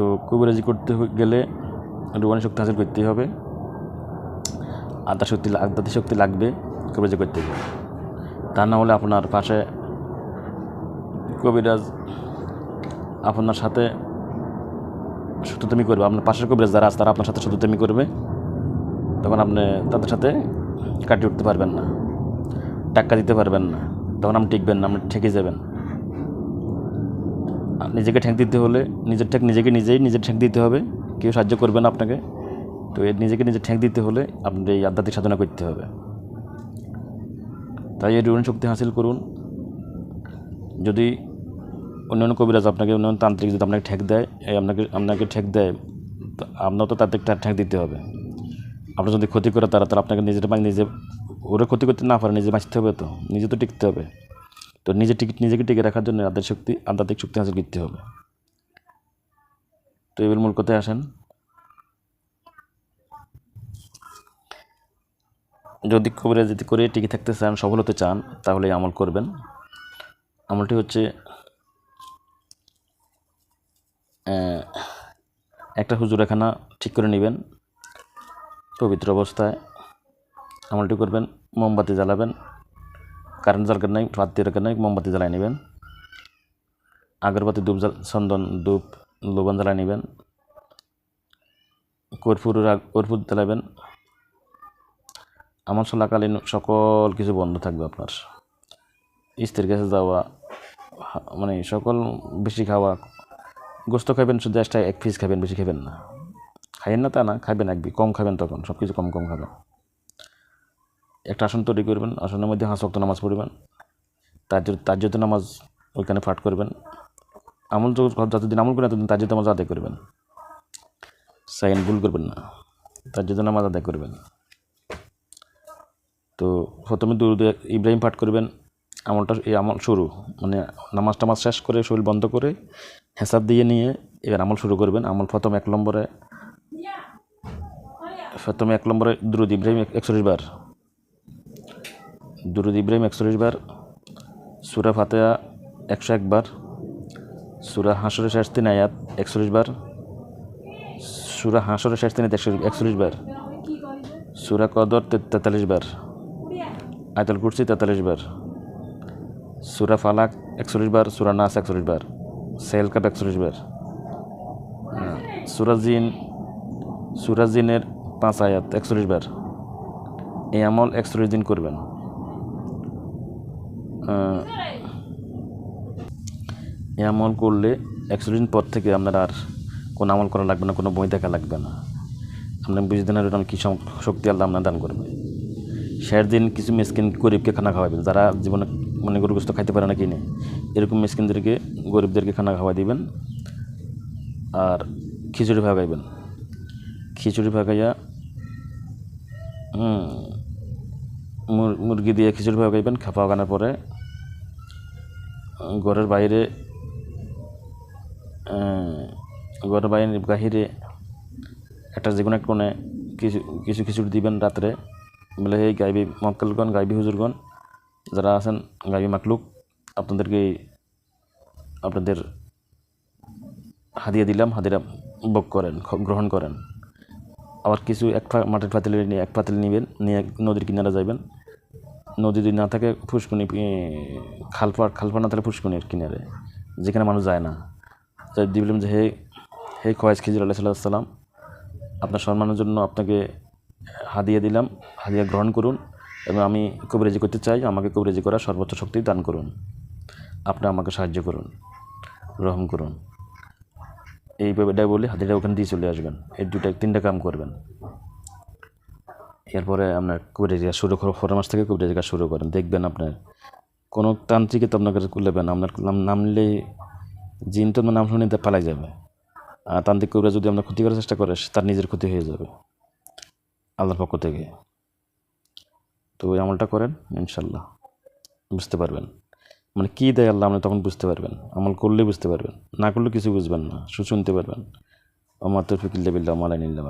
তো কবিরাজি করতে গেলে রুবানি শক্তি হাসিল করতেই হবে। আত্মা শক্তি আধ্যাত্মিক শক্তি লাগবে কবিরাজি করতে গেলে তা না হলে আপনার পাশে কবিরাজ আপনার সাথে শত্রুতামি করবে। আপনার পাশের কবিরাজ যারা আছে, তারা আপনার সাথে শত্রুতামি করবে। তখন আপনি তাদের সাথে কাটিয়ে উঠতে পারবেন না, টাক্কা দিতে পারবেন না। তখন আপনি টিকবেন না, আপনি ঠেকে যাবেন। নিজেকে ঠেক দিতে হলে নিজের ঠেক নিজেকে নিজেই নিজের ঠেক দিতে হবে। কেউ সাহায্য করবে না আপনাকে। তো এর নিজেকে নিজে ঠেক দিতে হলে আপনি এই আধ্যাত্মিক সাধনা করতে হবে। তাই এই রুণ শক্তি হাসিল করুন। যদি অন্যান্য কবিরাজ আপনাকে, অন্যান্য তান্ত্রিক যদি আপনাকে ঠেক দেয়, এই আপনাকে আপনাকে ঠেক দেয়, তো আপনার তো তাদের ঠেক দিতে হবে। আপনার যদি ক্ষতি করে তারা তারা আপনাকে নিজের নিজে, ওরা ক্ষতি করতে না পারে, নিজে বাঁচতে হবে তো, নিজে তো টিকতে হবে। তো নিজে টিকিট, নিজেকে টিকে রাখার জন্য আধ্যাত্মিক শক্তি আধ্যাত্মিক শক্তি হাসিল করতে হবে। তো এবার মূল কথায় আসেন। যদি কবিরা যদি করে টিকে থাকতে চান, সফল হতে চান, তাহলে আমল করবেন। আমলটি হচ্ছে একটা হুজুরাখানা ঠিক করে নেবেন, পবিত্র অবস্থায়। আমলটি করবেন, মোমবাতি জ্বালাবেন কারেন্ট নাই বাতি নাই মোমবাতি জ্বালাই নেবেন আগরবাতি ধূপ চন্দন ধূপ লোবান জ্বালাই নেবেন কর্পূর কর্পূর জ্বালাবেন আমার চলাকালীন সকল কিছু বন্ধ থাকবে আপনার স্ত্রীর কাছে যাওয়া মানে সকল বেশি খাওয়া গোস্ত খাবেন শুধু একটা এক পিস খাবেন বেশি খাবেন না খাইয়েন না তা না খাবেন একবি কম খাবেন তখন সব কিছু কম কম খাবেন একটা আসন তৈরি করবেন, আসনের মধ্যে হাঁস রক্ত নামাজ পড়বেন। তার তাজ্যত নামাজ ওইখানে পাঠ করবেন। আমল যত- যতদিন আমল করেন ততদিন তাজ্যত নামাজ আদায় করবেন। সাইন ভুল করবেন না তাজ্যত নামাজ আদায় করবেন। তো প্রথমে দুরুদ ইব্রাহিম পাঠ করবেন। আমলটা এই আমল শুরু মানে নামাজ টামাজ শেষ করে শরীর বন্ধ করে হেসাব দিয়ে নিয়ে এবার আমল শুরু করবেন। আমল প্রথম এক নম্বরে প্রথমে এক নম্বরে দুরুদ ইব্রাহিম একচল্লিশ বার দুরুদ ইব্রাহিম একচল্লিশ বার সুরা ফাতেহা একশো একবার সুরা হাঁসরের শেষ তিন আয়াত একচল্লিশ বার সুরা হাঁসরের শেষ তিন একশো একচল্লিশ বার সুরা কদর তেতাল্লিশ বার আয়তল কুরসি তেতাল্লিশ বার সুরা ফালাক একচল্লিশ বার সুরা নাস একচল্লিশ বার সেল কাপ একচল্লিশ বার হ্যাঁ, সুরা জিন সুরা জিনের পাঁচ আয়াত একচল্লিশ বার এই আমল একচল্লিশ দিন করবেন। এই আমল করলে একশো দিন পর থেকে আপনার আর কোনো আমল করা লাগবে না, কোনো বই দেখা লাগবে না। আপনার বুঝে দেন এরকম কী শক্তি আল্লাহ আপনার দান করবে। শেষ দিন কিছু মিসকিন গরিবকে খানা খাওয়াবেন, যারা জীবনে মানে গরু গোস্ত খাইতে পারে না কিনে, এরকম মিসকিনদেরকে গরিবদেরকে খানা খাওয়া দিবেন আর খিচুড়ি ভাগাইবেন। খিচুড়ি ভাগাইয়া মুর- মুরগি দিয়ে খিচুড়ি ভাগাইবেন ভাগানোর পরে ঘরের বাইরে ঘরের বাইরে বাহিরে একটা যে কোনো এক কোণে কিছু কিছু খিচুড়ি দিবেন রাত্রে। বলে, এই গাইবি মক্কেলগণ, গাইবি হুজুরগণ, যারা আছেন, গাইবি মাকলুক, আপনাদেরকে আপনাদের হাদিয়া দিলাম হাদিরা বক করেন গ্রহণ করেন। আবার কিছু এক মাটির পাতিল নিয়ে, এক পাতিল নেবেন, নিয়ে নদীর কিনারে যাবেন নদী যদি না থাকে ফুসকুনি খালপাড় খালপাড় না থাকলে ফুসকুনির কিনারে, যেখানে মানুষ যায় না। তাই দিবলাম যে, হে হে খোয়াইজ খিজির আল্লাহ সাল্লাহ সাল্লাম আপনার সম্মানের জন্য আপনাকে হাদিয়া দিলাম, হাদিয়া গ্রহণ করুন এবং আমি কবিরাজি করতে চাই, আমাকে কবিরাজি করার সর্বোচ্চ শক্তি দান করুন। আপনি আমাকে সাহায্য করুন রহম করুন। এইভাবে এটাই বলে হাদিটা ওখানে দিয়ে চলে আসবেন। এই দুটা তিনটা কাম করবেন। এরপরে আপনার কবিরাজি কাজ শুরু করে ফোর মাস থেকে কবিরাজি কাজ শুরু করেন, দেখবেন আপনার কোনো তান্ত্রিকে তো আপনার কাছে করলেবেন আপনার নাম নাম নিলেই জিন তো নাম শুনে পালাই যাবে। আর তান্ত্রিক কবিরা যদি আপনার ক্ষতি করার চেষ্টা করে তার নিজের ক্ষতি হয়ে যাবে আল্লাহর পক্ষ থেকে। তো ওই আমলটা করেন ইনশাল্লাহ বুঝতে পারবেন। মানে কী দেয় আল্লাহ, আপনি তখন বুঝতে পারবেন। আমল করলে বুঝতে পারবেন, না করলে কিছু বুঝবেন না শুনতে পারবেন। আমার তো ফিকিল্লা বিল্লা মালাই নিল্লা